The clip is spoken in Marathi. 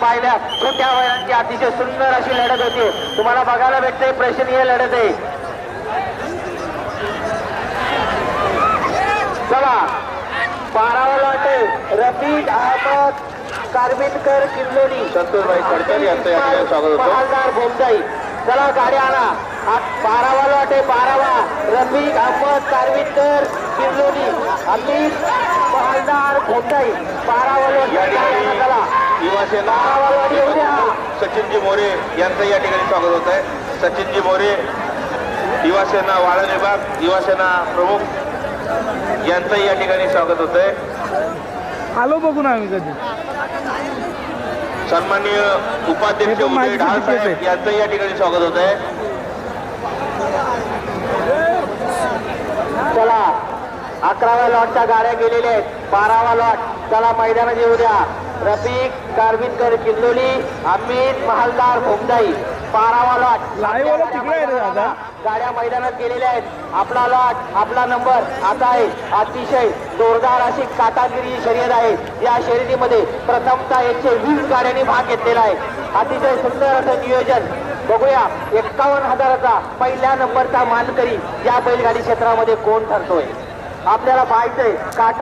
पाहिल्या छोट्या वयांची अतिशय सुंदर अशी लढत होती. तुम्हाला बघायला भेटते प्रेक्षणीय लढत आहे. चला. बारावा वाटे रफीक अहमद कारविनकर किल्लोनी. संतोषभाई खडकर यांचं स्वागत होतं. महालदार बोमदाई चला गाडी आणा. बारावा लॉट आहे बारावा. रफीक अहमद कारविनकर किल्लोनी. अमित महालदार बोमदाई बारावा लॉट युवासेना सचिनजी मोरे यांचं या ठिकाणी स्वागत होत आहे. सचिनजी मोरे युवासेना वाळण विभाग युवासेना प्रमुख यांचं या ठिकाणी स्वागत होत आहे. आलो बघून आम्ही कधी. सन्माननीय उपाध्यक्ष उदय ढाल साहेब. यांचं या ठिकाणी स्वागत होत आहे. चला अकराव्या लॉटच्या गाड्या गेलेल्या आहेत. बारावा लॉट चला मैदानात येऊ द्या. रफिक कारविनकर किल्लोली अमित महालदार भोमदाई बारावा लॉट Live वाला तिकडे आहे रे दादा. गाड्या मैदानात गेलेल्या आहेत. आपला लॉट आपला नंबर आता आहे. अतिशय जोरदार अशी काटागिरी शर्यत आहे. या शर्यतीमध्ये प्रथमतः एकशे वीस गाड्यांनी भाग घेतलेला आहे. अतिशय सुंदर असं नियोजन. बघूया एक्कावन्न हजाराचा पहिल्या नंबरचा मानकरी या बैलगाडी क्षेत्रामध्ये कोण ठरतोय? आपल्याला पाहायचंय काटा